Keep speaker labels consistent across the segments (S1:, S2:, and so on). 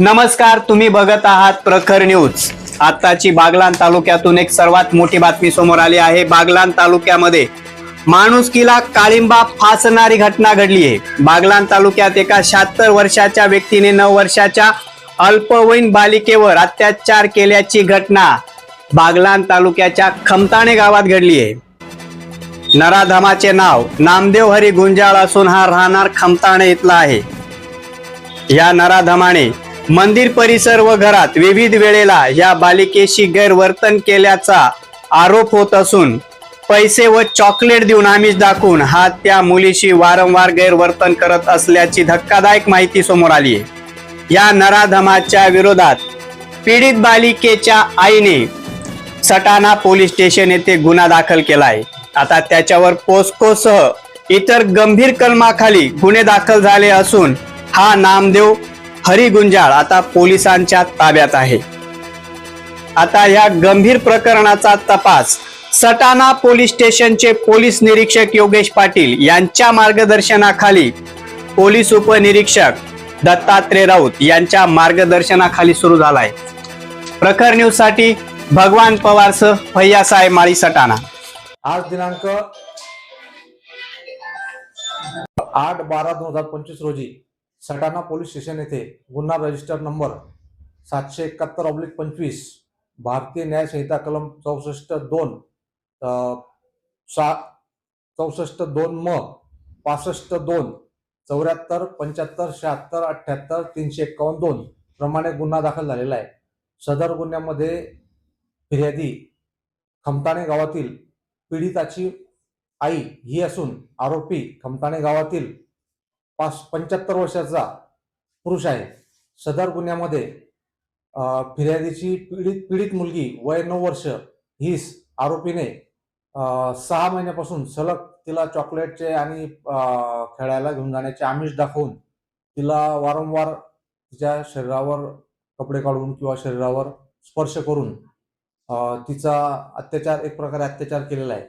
S1: नमस्कार तुम्ही बघत आहात प्रखर न्यूज. आताची बागलान तालुक्यातून एक सर्वात मोठी बातमी समोर आली आहे. बागलान तालुक्यामध्ये माणुसकीला काळिंबा फासणारी घटना घडली आहे. बागलान तालुक्यात एका शहात्तर वर्षाच्या व्यक्तीने नऊ वर्षाच्या अल्पवयीन बालिकेवर अत्याचार केल्याची घटना बागलान तालुक्याच्या खमताणे गावात घडली आहे. नराधमाचे नाव नामदेव हरी गुंजाळ असून हा राहणार खमताणे इथला आहे. या नराधमाने मंदिर परिसर व घरात विविध वेळेला या बालिकेशी गैरवर्तन केल्याचा आरोप होत असून पैसे व चॉकलेट देऊन आमिष दाखवून हा त्या मुलीशी वारंवार गैरवर्तन करत असल्याची धक्कादायक माहिती समोर आली आहे. या नराधमाच्या विरोधात पीडित बालिकेच्या आईने सटाणा पोलीस स्टेशन येथे गुन्हा दाखल केला आहे. आता त्याच्यावर पोस्कोसह इतर गंभीर कलमाखाली गुन्हे दाखल झाले असून हा नामदेव हरी गुंजाळ आता पोलिसांच्या ताब्यात आहे. आता या गंभीर प्रकरणाचा तपास सटाणा पोलीस स्टेशनचे पोलीस निरीक्षक योगेश पाटील यांच्या मार्गदर्शनाखाली पोलीस उपनिरीक्षक दत्तात्रय राऊत यांच्या मार्गदर्शनाखाली सुरू झालाय. प्रखर न्यूजसाठी भगवान पवारसह भैयासाहेब माळी सटाणा.
S2: आज दिनांक आठ बारा दोन हजार पंचवीस रोजी सटाणा पोलीस स्टेशन येथे गुन्हा रजिस्टर नंबर सातशे एकाहत्तर ऑब्लिक पंचवीस भारतीय न्यायसंहिता कलम चौसष्ट दोन सा चौसष्ट दोन म पासष्ट दोन चौऱ्याहत्तर पंच्याहत्तर शहात्तर अठ्ठ्याहत्तर तीनशे एक्कावन्न दोन प्रमाणे गुन्हा दाखल झालेला आहे. सदर गुन्ह्यामध्ये फिर्यादी खमताणे गावातील पीडिताची आई ही असून आरोपी खमताणे गावातील पाच पंच्याहत्तर वर्षाचा पुरुष आहे. सदर गुन्ह्यामध्ये फिर्यादीची पीडित पीडित मुलगी वय नऊ वर्ष ही आरोपीने सहा महिन्यापासून सलग तिला चॉकलेटचे आणि खेळायला घेऊन जाण्याचे आमिष दाखवून तिला वारंवार तिच्या शरीरावर कपडे काढून किंवा शरीरावर स्पर्श करून तिचा अत्याचार एक प्रकारे अत्याचार केलेला आहे.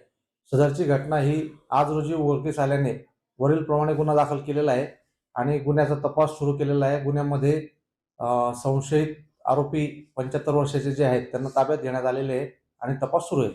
S2: सदरची घटना ही आज रोजी उघडकीस आल्याने वरील प्रमाणे गुन्हा दाखल केलेला आहे आणि गुन्ह्याचा तपास सुरू केलेला आहे. गुन्ह्यामध्ये संशयित आरोपी पंच्याहत्तर वर्षाचे जे आहेत त्यांना ताब्यात घेण्यात आलेले आहे आणि तपास सुरू आहे.